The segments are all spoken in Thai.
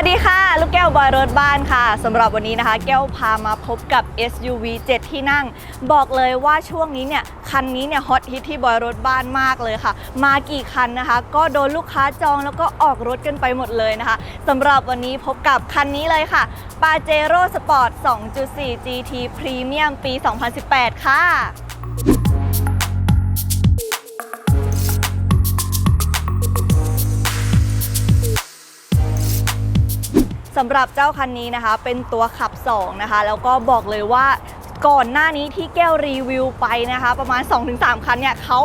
วัสดีค่ะ ลูกแก้วบอยรถบ้านค่ะสำหรับวันนี้นะคะ แก้วพามาพบกับ SUV 7 ที่นั่ง บอกเลยว่าช่วงนี้เนี่ย คันนี้เนี่ยฮอตฮิตที่บอยรถบ้านมากเลยค่ะ มากี่คันนะคะ ก็โดนลูกค้าจองแล้วก็ออกรถกันไปหมดเลยนะคะสำหรับวันนี้พบกับคันนี้เลยค่ะ p a j e r o Sport 2.4 GT Premium ปี 2018 ค่ะ สำหรับเจ้าคันนี้นะคะ เป็นตัวขับ2นะคะแล้วก็บอกเลยว่า ก่อนหน้านี้ที่แก้วรีวิวไปนะคะ ประมาณ 2-3 คันเนี่ยเขา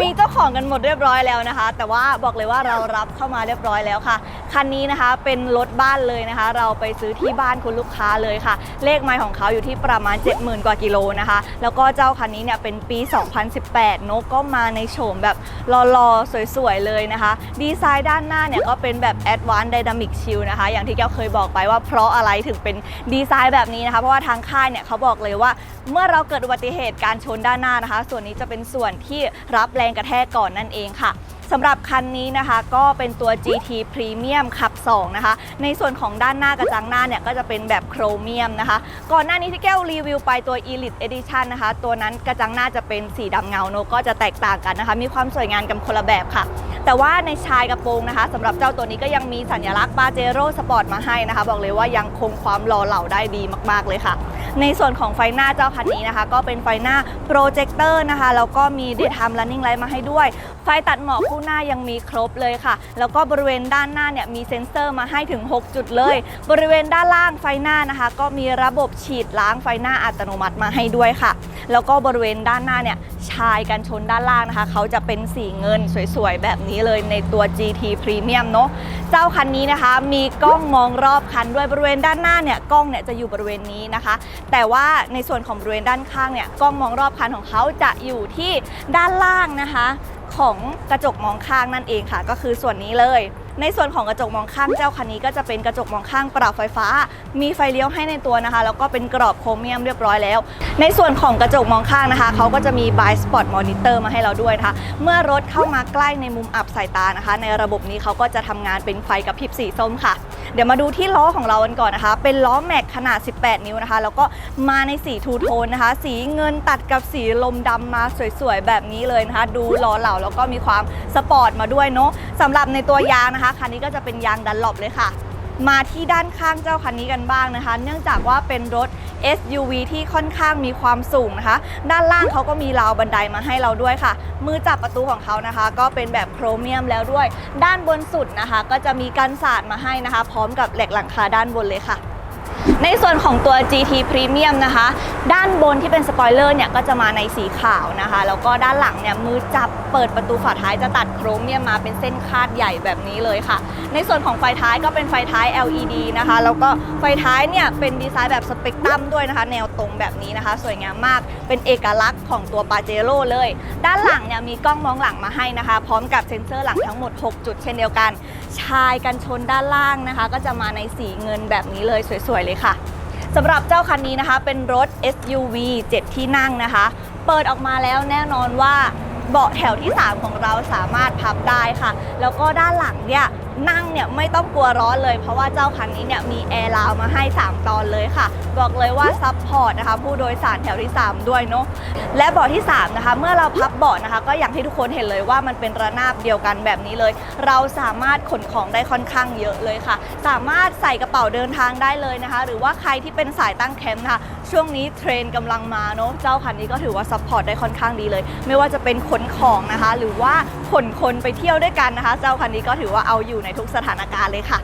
มีเจ้าของกันหมดเรียบร้อยแล้วนะคะ แต่ว่าบอกเลยว่าเรารับเข้ามาเรียบร้อยแล้วค่ะ คันนี้นะคะเป็นรถบ้านเลยนะคะ เราไปซื้อที่บ้านคุณลูกค้าเลยค่ะ เลขไมล์ของเขาอยู่ที่ประมาณ 70,000 กว่ากิโลนะคะ แล้วก็เจ้าคันนี้เนี่ยเป็นปี 2018 นกก็มาในโฉมแบบรอๆ สวยๆ เลยนะคะ ดีไซน์ด้านหน้าเนี่ยก็เป็นแบบ Advanced Dynamic Shield นะคะ อย่างที่แก้วเคยบอกไปว่าเพราะอะไรถึงเป็นดีไซน์แบบนี้นะคะ เพราะว่าทางค่ายเนี่ยเขาบอกเลยว่าเมื่อเราเกิดอุบัติเหตุการชนด้านหน้านะคะ ส่วนนี้จะเป็นส่วนที่รับแรงกระแทกก่อนนั่นเองค่ะสำหรับคันนี้นะคะก็เป็นตัว GT Premium ขับ 2 นะคะ ในส่วนของด้านหน้ากระจังหน้าเนี่ย ก็จะเป็นแบบโครเมียมนะคะ ก่อนหน้านี้ที่แก้วรีวิวไปตัว Elite Edition นะคะ ตัวนั้นกระจังหน้าจะเป็นสีดำเงาโนก็จะแตกต่างกันนะคะ มีความสวยงามกันคนละแบบค่ะ แต่ว่าในชายกระโปรงนะคะสำหรับเจ้าตัวนี้ก็ยังมีสัญลักษณ์ปาเจโร่สปอร์ตมาให้นะคะ บอกเลยว่ายังคงความหล่อเหลาได้ดีมาก ๆเลยค่ะ ในส่วนของไฟหน้าเจ้าคันนี้นะคะ ก็เป็นไฟหน้าโปรเจคเตอร์นะคะแล้วก็มี daytime running light มาให้ด้วย ไฟตัดหมอกคู่หน้ายังมีครบเลยค่ะ แล้วก็บริเวณด้านหน้าเนี่ยมีเซ็นเซอร์มาให้ถึง 6 จุดเลย บริเวณด้านล่างไฟหน้านะคะ ก็มีระบบฉีดล้างไฟหน้าอัตโนมัติมาให้ด้วยค่ะ แล้วก็บริเวณด้านหน้าเนี่ยชายกันชนด้านล่างนะคะ เขาจะเป็นสีเงินสวยๆ แบบนี้เลยในตัว GT Premium เนอะเจ้าคันนี้นะคะ มีกล้องมองรอบคันด้วยบริเวณด้านหน้าเนี่ยกล้องเนี่ยจะอยู่บริเวณนี้นะคะแต่ว่าในส่วนของบริเวณด้านข้างเนี่ยกล้องมองรอบคันของเขาจะอยู่ที่ด้านล่างนะคะ ของกระจกมองข้างนั่นเองค่ะ ก็คือส่วนนี้เลย ในส่วนของกระจกมองข้างเจ้าคันนี้ก็จะเป็นกระจกมองข้างปรับไฟฟ้า มีไฟเลี้ยวให้ในตัวนะคะ แล้วก็เป็นกรอบโครเมียมเรียบร้อยแล้ว ในส่วนของกระจกมองข้างนะคะเขาก็จะมี Blind Spot Monitor มาให้เราด้วยนะคะ เมื่อรถเข้ามาใกล้ในมุมอับสายตานะคะ ในระบบนี้เขาก็จะทำงานเป็นไฟกระพริบสีส้มค่ะ เดี๋ยวมาดูที่ล้อของเรากันก่อนนะคะ เป็นล้อแม็กขนาด 18 นิ้วนะคะ แล้วก็มาในสีทูโทนนะคะ สีเงินตัดกับสีลมดำมาสวยๆแบบนี้เลยนะคะ ดูล้อเหล่าแล้วก็มีความสปอร์ตมาด้วยเนาะสำหรับในตัวยางนะคะคันนี้ก็จะเป็นยางดันหลบเลยค่ะ มาที่ด้านข้างเจ้าคันนี้กันบ้างนะคะ เนื่องจากว่าเป็นรถ SUV ที่ค่อนข้างมีความสูงนะคะ ด้านล่างเขาก็มีราวบันไดมาให้เราด้วยค่ะ มือจับประตูของเขานะคะ ก็เป็นแบบโครเมียมแล้วด้วย ด้านบนสุดนะคะ ก็จะมีกันศาสตร์มาให้นะคะ พร้อมกับเหล็กหลังคาด้านบนเลยค่ะ ในส่วนของตัว GT Premium นะคะ ด้านบนที่เป็นสปอยเลอร์เนี่ยก็จะมาในสีขาวนะคะ แล้วก็ด้านหลังเนี่ยมือจับเปิดประตูฝาท้ายจะตัดโครเมียมมาเป็นเส้นคาดใหญ่แบบนี้เลยค่ะ ในส่วนของไฟท้ายก็เป็นไฟท้าย LED นะคะ แล้วก็ไฟท้ายเนี่ยเป็นดีไซน์แบบสเปกตรัมด้วยนะคะ แนวตรงแบบนี้นะคะ สวยงามมากเป็นเอกลักษณ์ของตัวปาเจโร่เลย ด้านหลังเนี่ยมีกล้องมองหลังมาให้นะคะ พร้อมกับเซ็นเซอร์หลังทั้งหมด 6 จุดเช่นเดียวกัน ชายกันชนด้านล่างนะคะ ก็จะมาในสีเงินแบบนี้เลยสวยๆเลยค่ะสำหรับเจ้าคันนี้นะคะ เป็นรถ SUV 7 ที่นั่งนะคะ เปิดออกมาแล้วแน่นอนว่าเบาะแถวที่ 3 ของเราสามารถพับได้ค่ะ แล้วก็ด้านหลังเนี่ย นั่งเนี่ยไม่ต้องกลัวร้อนเลย เพราะว่าเจ้าคันนี้เนี่ยมีแอร์ราวมาให้ 3 ตอนเลยค่ะ บอกเลยว่าซัพพอร์ตนะคะผู้โดยสารแถวที่ 3 ด้วยเนาะและเบาะที่ 3 นะคะ เมื่อเราพับเบาะนะคะ ก็อย่างที่ทุกคนเห็นเลยว่ามันเป็นระนาบเดียวกันแบบนี้เลย เราสามารถขนของได้ค่อนข้างเยอะเลยค่ะ สามารถใส่กระเป๋าเดินทางได้เลยนะคะ หรือว่าใครที่เป็นสายตั้งแคมป์นะคะช่วงนี้เทรนด์กำลังมาเนาะเจ้าคันนี้ก็ถือว่าซัพพอร์ตได้ค่อนข้างดีเลย ไม่ว่าจะเป็นขนของนะคะ หรือว่าขนคนไปเที่ยวด้วยกันนะคะ เจ้าคันนี้ก็ถือว่าเอาอยู่ในทุกสถานการณ์เลยค่ะ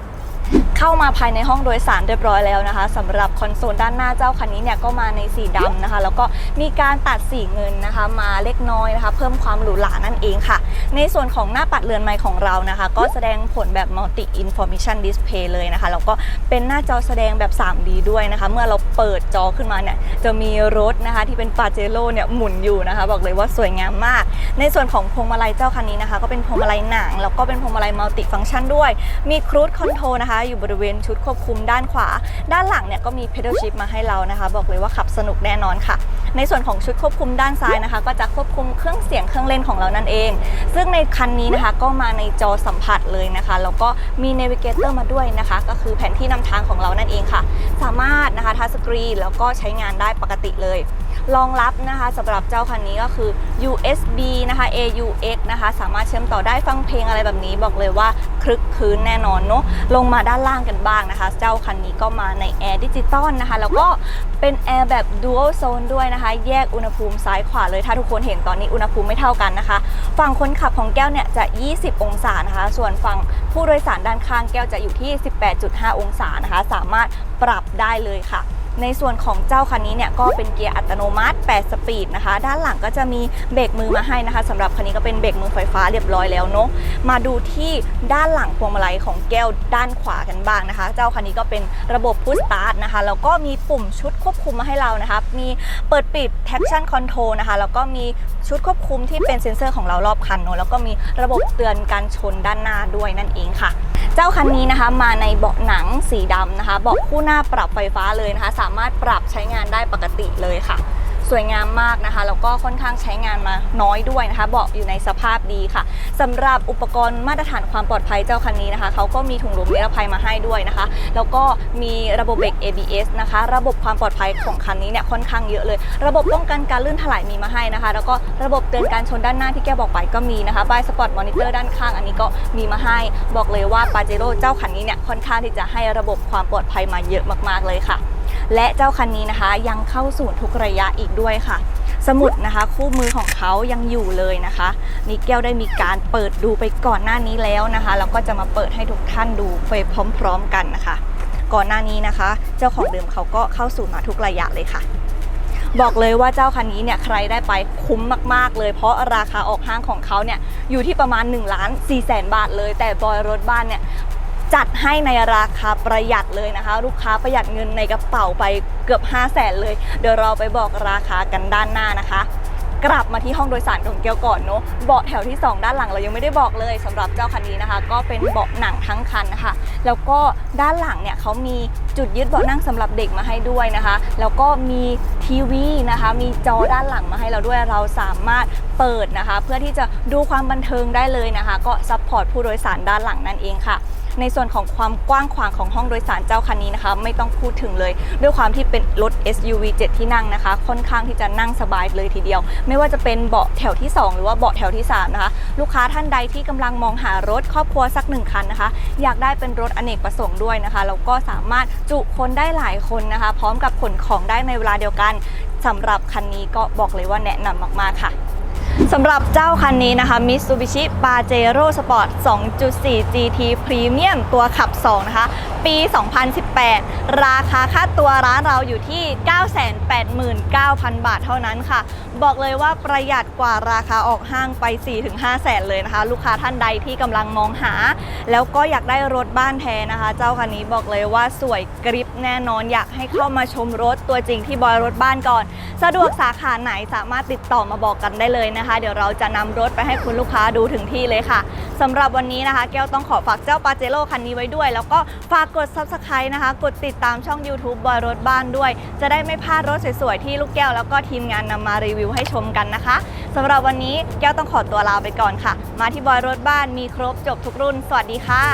เข้ามาภายในห้องโดยสารเรียบร้อยแล้วนะคะสำหรับคอนโซลด้านหน้าเจ้าคันนี้เนี่ยก็มาในสีดำนะคะ แล้วก็มีการตัดสีเงินนะคะ มาเล็กน้อยนะคะ เพิ่มความหรูหรานั่นเองค่ะ ในส่วนของหน้าปัดเรือนไม้ของเรานะคะ ก็แสดงผลแบบ Multi Information Display เลยนะคะแล้วก็เป็นหน้าจอแสดงแบบ 3D ด้วยนะคะ เมื่อเราเปิดจอขึ้นมาเนี่ยจะมีรถนะคะที่เป็นปาเจโร่เนี่ยหมุนอยู่นะคะ บอกเลยว่าสวยงามมาก ในส่วนของพวงมาลัยเจ้าคันนี้นะคะ ก็เป็นพวงมาลัยหนังแล้วก็เป็นพวงมาลัยมัลติฟังก์ชันด้วย มีครู i คอนโทรนะคะอยู่บริเวณชุดควบคุมด้านขวา ด้านหลังเนี่ยก็มี pedal shift มาให้เรานะคะ บอกเลยว่าขับสนุกแน่นอนค่ะ ในส่วนของชุดควบคุมด้านซ้ายนะคะ ก็จะควบคุมเครื่องเสียงเครื่องเล่นของเรานั่นเอง ซึ่งในคันนี้นะคะก็มาในจอสัมผัสเลยนะคะแล้วก็มี navigator มาด้วยนะคะ ก็คือแผนที่นำทางของเรานั่นเองค่ะ สามารถนะคะทัชสกรีนแล้วก็ใช้งานได้ปกติเลย รองรับนะคะสำหรับเจ้าคันนี้ก็คือ USB นะคะ AUX นะคะ สามารถเชื่อมต่อได้ฟังเพลงอะไรแบบนี้บอกเลยว่าคลึกคลื้นแน่นอนเนาะลงมาด้านล่างกันบ้างนะคะ เจ้าคันนี้ก็มาในแอร์ดิจิตอลนะคะ แล้วก็เป็นแอร์แบบ Dual Zone ด้วยนะคะ แยกอุณหภูมิซ้ายขวาเลยถ้าทุกคนเห็นตอนนี้อุณหภูมิไม่เท่ากันนะคะ ฝั่งคนขับของแก้วเนี่ยจะ 20 องศานะคะ ส่วนฝั่งผู้โดยสารด้านข้างแก้วจะอยู่ที่ 18.5 องศานะคะ สามารถปรับได้เลยค่ะ ในส่วนของเจ้าคันนี้เนี่ยก็เป็นเกียร์อัตโนมัติ 8 สปีดนะคะ ด้านหลังก็จะมีเบรกมือมาให้นะคะสำหรับคันนี้ก็เป็นเบรกมือไฟฟ้าเรียบร้อยแล้วเนาะมาดูที่ด้านหลังพวงมาลัยของแก้วด้านขวากันบ้างนะคะ เจ้าคันนี้ก็เป็นระบบพุชสตาร์ทนะคะแล้วก็มีปุ่มชุดควบคุมมาให้เรานะคะมีเปิดปิด traction control นะคะแล้วก็มีชุดควบคุมที่เป็นเซ็นเซอร์ของเรารอบคันเนาะแล้วก็มีระบบเตือนการชนด้านหน้าด้วยนั่นเองค่ะ เจ้าคันนี้นะคะมาในเบาะหนังสีดำนะคะเบาะคู่หน้าปรับไฟฟ้าเลยนะคะามารถปรับใช้งานได้ปกติเลยค่ะ สวยงามมากนะคะแล้วก็ค่อนข้างใช้งานมาน้อยด้วยนะคะเบาะอยู่ในสภาพดีค่ะสำหรับอุปกรณ์มาตรฐานความปลอดภัยเจ้าคันนี้นะคะเขาก็มีถุงลมนิรภัยมาให้ด้วยนะคะ แล้วก็มีระบบเบรก ABS นะคะ ระบบความปลอดภัยของคันนี้เนี่ยค่อนข้างเยอะเลย ระบบป้องกันการลื่นถลายมีมาให้นะคะ แล้วก็ระบบเตือนการชนด้านหน้าที่แกบอกไปก็มีนะคะบายสปอร์ตมอนิเตอร์ด้านข้างอันนี้ก็มีมาให้ บอกเลยว่าปาเจโร่เจ้าคันนี้เนี่ยค่อนข้างที่จะให้ระบบความปลอดภัยมาเยอะมากๆเลยค่ะ และเจ้าคันนี้นะคะยังเข้าศูนย์ทุกระยะอีกด้วยค่ะ สมุดนะคะคู่มือของเขายังอยู่เลยนะคะนี่แก้วได้มีการเปิดดูไปก่อนหน้านี้แล้วนะคะแล้วก็จะมาเปิดให้ทุกท่านดูไปพร้อม ๆ กันนะคะ ก่อนหน้านี้นะคะ เจ้าของเดิมเขาก็เข้าสู่มาทุกระยะเลยค่ะบอกเลยว่าเจ้าคันนี้เนี่ยใครได้ไปคุ้มมากๆเลย เพราะราคาออกห้างของเขาเนี่ยอยู่ที่ประมาณ1ล้าน4แสนบาทเลย แต่บอยรถบ้านเนี่ย จัดให้ในราคาประหยัดเลยนะคะ ลูกค้าประหยัดเงินในกระเป๋าไปเกือบ 5 0 0แสนเลย เดี๋ยวเราไปบอกราคากันด้านหน้านะคะ กลับมาที่ห้องโดยสารของเกียวก่อนเนาะเบาะแถวที่ 2 ด้านหลังเรายังไม่ได้บอกเลยสำหรับเจ้าคันนี้นะคะ ก็เป็นเบาะหนังทั้งคันนะคะ แล้วก็ด้านหลังเนี่ยเขามีจุดยึดเบาะนั่งสำหรับเด็กมาให้ด้วยนะคะ แล้วก็มีทีวีนะคะ มีจอด้านหลังมาให้เราด้วยเราสามารถ เปิดนะคะ เพื่อที่จะดูความบันเทิงได้เลยนะคะ ก็ซัพพอร์ตผู้โดยสารด้านหลังนั่นเองค่ะ ในส่วนของความกว้างขวางของห้องโดยสารเจ้าคันนี้นะคะ ไม่ต้องพูดถึงเลย ด้วยความที่เป็นรถ SUV 7 ที่นั่งนะคะ ค่อนข้างที่จะนั่งสบายเลยทีเดียว ไม่ว่าจะเป็นเบาะแถวที่ 2 หรือว่าเบาะแถวที่ 3 นะคะ ลูกค้าท่านใดที่กำลังมองหารถครอบครัวสักหนึ่งคันนะคะ อยากได้เป็นรถอเนกประสงค์ด้วยนะคะแล้วก็สามารถจุคนได้หลายคนนะคะ พร้อมกับขนของได้ในเวลาเดียวกันสำหรับคันนี้ก็บอกเลยว่าแนะนำมาก ๆ ค่ะ สำหรับเจ้าคันนี้นะคะ Mitsubishi Pajero Sport 2.4 GT Premium ตัวขับ 2 นะคะ ปี 2018 ราคาค่าตัวร้านเราอยู่ที่ 989,000 บาทเท่านั้นค่ะ บอกเลยว่าประหยัดกว่าราคาออกห้างไป 4-5 แสนเลยนะคะ ลูกค้าท่านใดที่กำลังมองหา แล้วก็อยากได้รถบ้านแท้นะคะ เจ้าคันนี้บอกเลยว่าสวยกริบแน่นอนอยากให้เข้ามาชมรถตัวจริงที่บอยรถบ้านก่อน สะดวกสาขาไหนสามารถติดต่อมาบอกกันได้เลยนะคะเดี๋ยวเราจะนำรถไปให้คุณลูกค้าดูถึงที่เลยค่ะสำหรับวันนี้นะคะ แก้วต้องขอฝากเจ้าปาเจโร่คันนี้ไว้ด้วย แล้วก็ฝากกด subscribe นะคะ กดติดตามช่อง YouTube บอยรถบ้านด้วย จะได้ไม่พลาดรถสวยๆที่ลูกแก้ว แล้วก็ทีมงานนำมารีวิวให้ชมกันนะคะสำหรับวันนี้แก้วต้องขอตัวลาไปก่อนค่ะ มาที่บอยรถบ้านมีครบจบทุกรุ่น สวัสดีค่ะ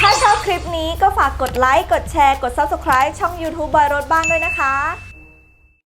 ถ้าชอบคลิปนี้ก็ฝากกดไลค์ กดแชร์ กด Subscribe ช่อง YouTube บอยรถบ้านด้วยนะคะ